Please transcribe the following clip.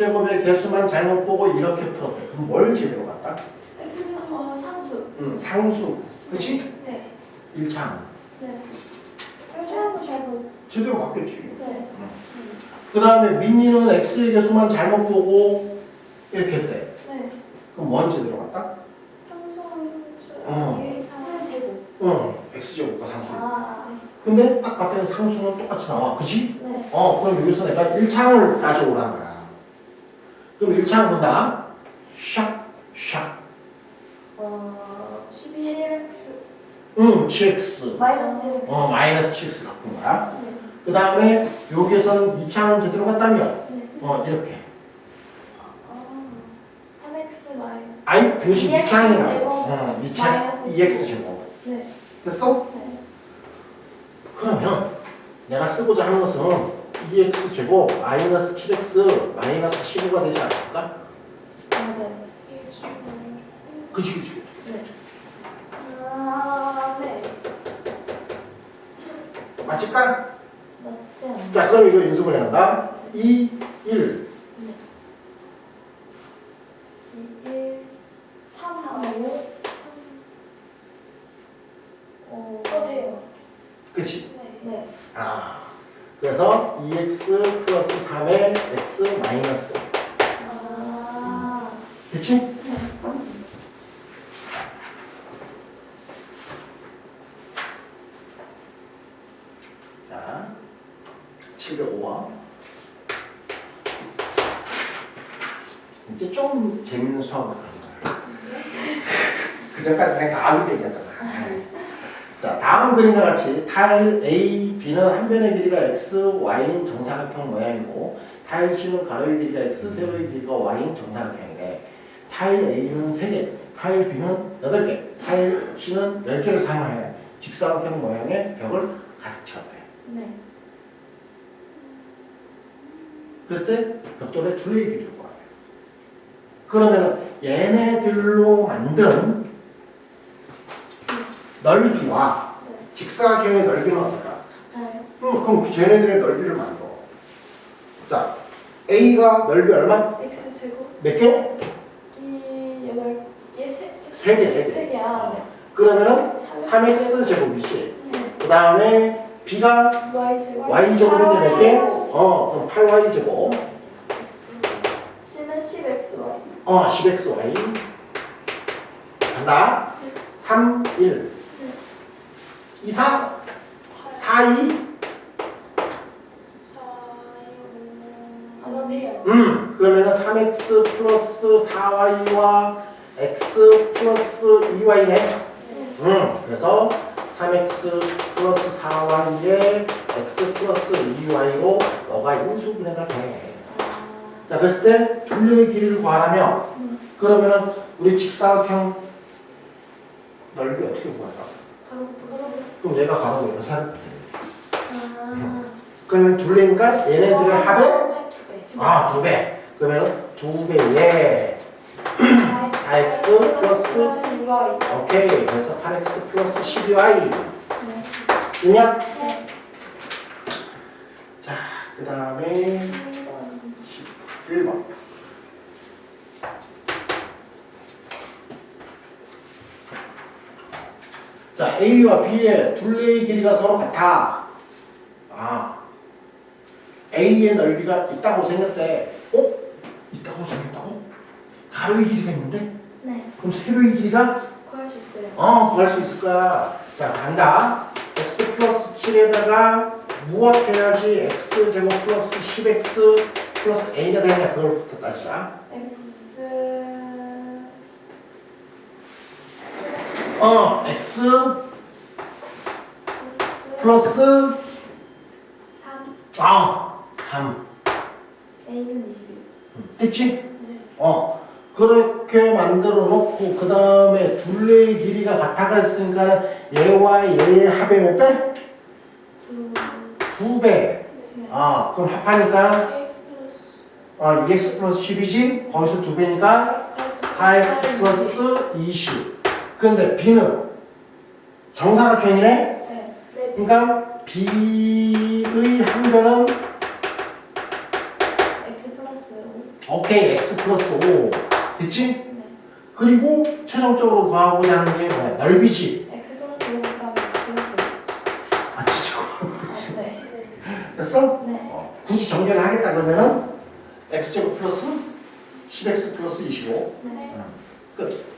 x제곱의 개수만 잘못 보고 이렇게 풀었대. 그럼 뭘 제대로 봤다? X는 어 상수. 응, 상수. 그치? 네. 1창. 네. 표시하고. 제대로 봤겠지. 네. 그 다음에 민이는 x의 개수만 잘못 보고 이렇게 했대. 네. 그럼 뭔 제대로 봤다? 상수 함수. 어. 일, 삼, 제곱. 응, x제곱과 상수. 아. 근데 딱 봤더니 상수는 똑같이 나와. 그치? 네. 어, 그럼 여기서 내가 1창을 따져오란 거야. 그럼 1창 본다. 샥, 샥. 어 12x 응, gx. 마이너스 7x. 어, 마이너스 7x 바꾼 거야. 네. 그 다음에 여기에서는 2창은 제대로 봤다면, 네. 어, 이렇게. 어. 3x 마이너스. 아이, 그것이 2x 2창이라고. 제곱 어, 2창, 마이너스 2x 제곱. 네. 됐어? 네. 그러면 내가 쓰고자 하는 것은 2x 제곱 마이너스 7x 마이너스 15가 되지 않았을까? 맞아요. 그치, 그치, 그치. 네. 아, 네. 맞을까? 맞지 않아요? 자, 그럼 이거 인수분해 한다. 2, 1. 1, 3, 4, 5, 3. 어, 돼요. 그치? 네. 아. 그래서 2x 플러스 3의 x 마이너스. 아. 그치? 자, 705번. 이제 좀 재밌는 수학을 하는 거야. 그 전까지 그냥 다 아는 얘기였잖아. 자, 다음 그림과 같이 타일 A, B는 한 변의 길이가 X, Y인 정사각형 모양이고 타일 C는 가로의 길이가 X, 세로의 길이가 Y인 정사각형이래. 타일 A는 3개, 타일 B는 8개, 타일 C는 10개를 사용하여 직사각형 모양의 벽을 가득 채웠대. 네. 그랬을 때 벽돌의 둘레의 길이를 구하래. 그러면 얘네들로 만든 넓이와 직사각형의 넓이는 어떨까? 같아요. 응, 그럼 쟤네들의 넓이를 만들어. 자, A가 넓이 얼마? X 제곱. 몇 개? 이 여덟 개 세. 세 개, 세 개. 세 개야. 네. 그러면은 3x 제곱이지. 네. 그 다음에 B가 Y 제곱. y 제곱인데 몇 개? 어, 그럼 8y 제곱. C는 10xy. 어, 10xy. 간다. 3, 1. 2, 4, 4, 2. 안 돼요. 음, 그러면은 3x 플러스 4y와 x 플러스 2y네. 음, 그래서 3x 플러스 4y에 x 플러스 2y로 너가 인수분해가 돼. 자, 그랬을 때 둘레의 길이를 구하라면 그러면은 우리 직사각형 넓이 어떻게 구할까? 그럼 얘가 가로 얘가 살. 아. 그러면 둘레니까 얘네들의 합은. 아, 두 배. 그러면 두 배에 4x 플러스 y. 오케이. 그래서 8x 플러스 12y. 네. 있냐? 네. 자, 그 다음에 11번. 자, A와 B의 둘레의 길이가 서로 같아. 아, A의 넓이가 있다고 생겼대. 어? 있다고 생겼다고? 가로의 길이가 있는데? 네. 그럼 세로의 길이가? 구할 수 있어요. 어, 구할 수 있을 거야. 자, 간다. x 플러스 7에다가 무엇 해야지 x 제곱 플러스 10x 플러스 a가 되냐 그걸부터 따지자. x 어, x 플러스 3 아, 3. a는 21. 됐지? 네. 어. 그렇게 만들어 놓고 그 다음에 둘레의 길이가 같아 그랬으니까 얘와 얘의 합의 몇 배? 두 두 배. 네. 아, 그럼 합하니까 x 플러스 아, 2x 플러스 10이지? 거기서 두 배니까 4x 플러스 20. 근데 b는 정사각형이네? 네. 네. 그러니까 b의 한 변은 오케이 x 플러스 5 됐지? 네. 그리고 최종적으로 구하고자 하는 게 뭐야? 넓이지. X 플러스 5 곱하기 X 플러스 아 진짜 5. 네. 됐어? 네. 어, 굳이 정리를 하겠다 그러면은 x제곱 플러스 10x 플러스 25 네. 끝.